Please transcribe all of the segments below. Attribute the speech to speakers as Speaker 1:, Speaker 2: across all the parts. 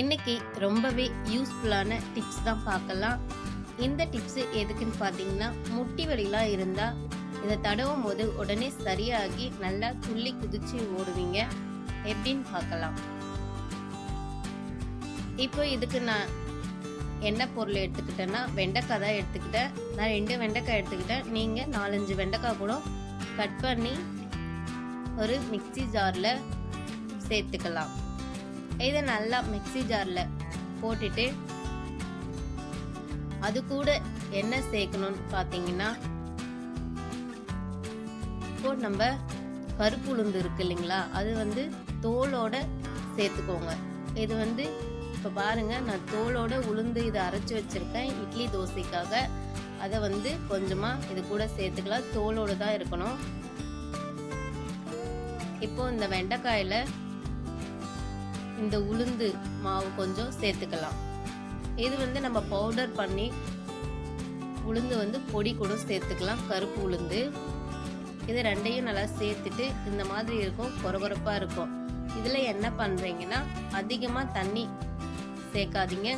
Speaker 1: இன்னைக்கு ரொம்பவே யூஸ்ஃபுல்லான டிப்ஸ் தான் பார்க்கலாம். இந்த டிப்ஸ் எதுக்குன்னு பார்த்தீங்கன்னா முட்டி வலிலாம் இருந்தால் இதை தடவும் போது உடனே சரியாகி நல்லா துள்ளி குதிச்சு ஓடுவீங்க. எப்படின்னு பார்க்கலாம். இப்போ இதுக்கு நான் என்ன பொருள் எடுத்துக்கிட்டேன்னா வெண்டைக்காய் தான் எடுத்துக்கிட்டேன். நான் ரெண்டு வெண்டைக்காய் எடுத்துக்கிட்டேன். நீங்கள் நாலஞ்சு வெண்டைக்காய் கூட கட் பண்ணி ஒரு மிக்ஸி ஜாரில் சேர்த்துக்கலாம். இதை நல்லா மிக்ஸி ஜாரில் போட்டுட்டு அது கூட என்ன சேர்க்கணும்னு பார்த்தீங்கன்னா இப்போ நம்ம கருப்பு உளுந்து இருக்கு இல்லைங்களா அது வந்து தோலோட சேர்த்துக்கோங்க. இது வந்து இப்போ பாருங்க நான் தோலோட உளுந்து இதை அரைச்சி வச்சிருக்கேன். இட்லி தோசைக்காக அதை வந்து கொஞ்சமாக இது கூட சேர்த்துக்கலாம். தோலோடு தான் இருக்கணும். இப்போ இந்த வெண்டைக்காயில் இந்த உளுந்து மாவு கொஞ்சம் சேர்த்துக்கலாம். இது வந்து நம்ம பவுடர் பண்ணி உளுந்து வந்து பொடி கூட சேர்த்துக்கலாம். கருப்பு உளுந்து. இது ரெண்டையும் நல்லா சேர்த்துட்டு இந்த மாதிரி இருக்கும் கொரகொரப்பாக இருக்கும். இதில் என்ன பண்ணுறீங்கன்னா அதிகமாக தண்ணி சேர்க்காதீங்க.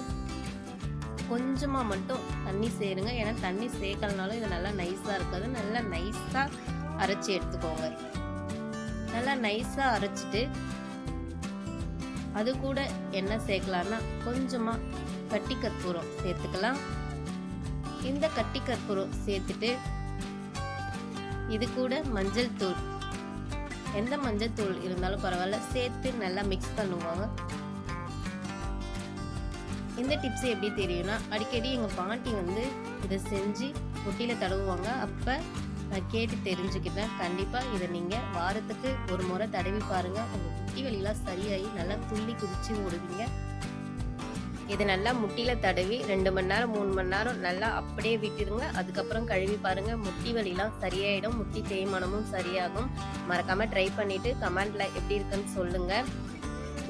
Speaker 1: கொஞ்சமாக மட்டும் தண்ணி சேருங்க. ஏன்னா தண்ணி சேர்க்கலனாலும் இது நல்லா நைஸாக இருக்காது. நல்லா நைஸாக அரைச்சி எடுத்துக்கோங்க. நல்லா நைஸாக அரைச்சிட்டு அது கூட என்ன சேர்க்கலான்னா கொஞ்சமாக கட்டி கற்பூரம் சேர்த்துக்கலாம். இந்த கட்டி கற்பூரம் சேர்த்துட்டு இது கூட மஞ்சள் தூள். எந்த மஞ்சள் தூள் இருந்தாலும் பரவாயில்ல சேர்த்து நல்லா மிக்ஸ் பண்ணுவாங்க. இந்த டிப்ஸ் எப்படி தெரியும்னா அடிக்கடி எங்கள் பாட்டி வந்து இதை செஞ்சு முட்டியில் தடவுவாங்க. அப்போ நான் கேட்டு தெரிஞ்சுக்கிட்டேன். கண்டிப்பாக இதை நீங்கள் வாரத்துக்கு ஒரு முறை தடவி பாருங்கள் உங்கள் முட்டி வலிலாம் சரியாகி நல்லா துள்ளி குதிச்சு ஓடுவீங்க. இது நல்லா முட்டியில் தடவி ரெண்டு மணி நேரம் மூணு மணி நேரம் நல்லா அப்படியே விட்டுருங்க அதுக்கப்புறம் கழுவி பாருங்க. முட்டி வலிலாம் சரியாயிடும். முட்டி தேய்மானமும் சரியாகும். மறக்காம ட்ரை பண்ணிட்டு கமெண்ட்ல எப்படி இருக்குன்னு சொல்லுங்க.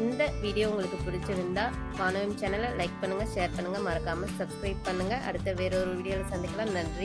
Speaker 1: இந்த வீடியோ உங்களுக்கு பிடிச்சிருந்தா வானவம் சேனலை லைக் பண்ணுங்க ஷேர் பண்ணுங்க. மறக்காம சப்ஸ்கிரைப் பண்ணுங்க. அடுத்த வேற ஒரு வீடியோவில் சந்திக்கலாம். நன்றி.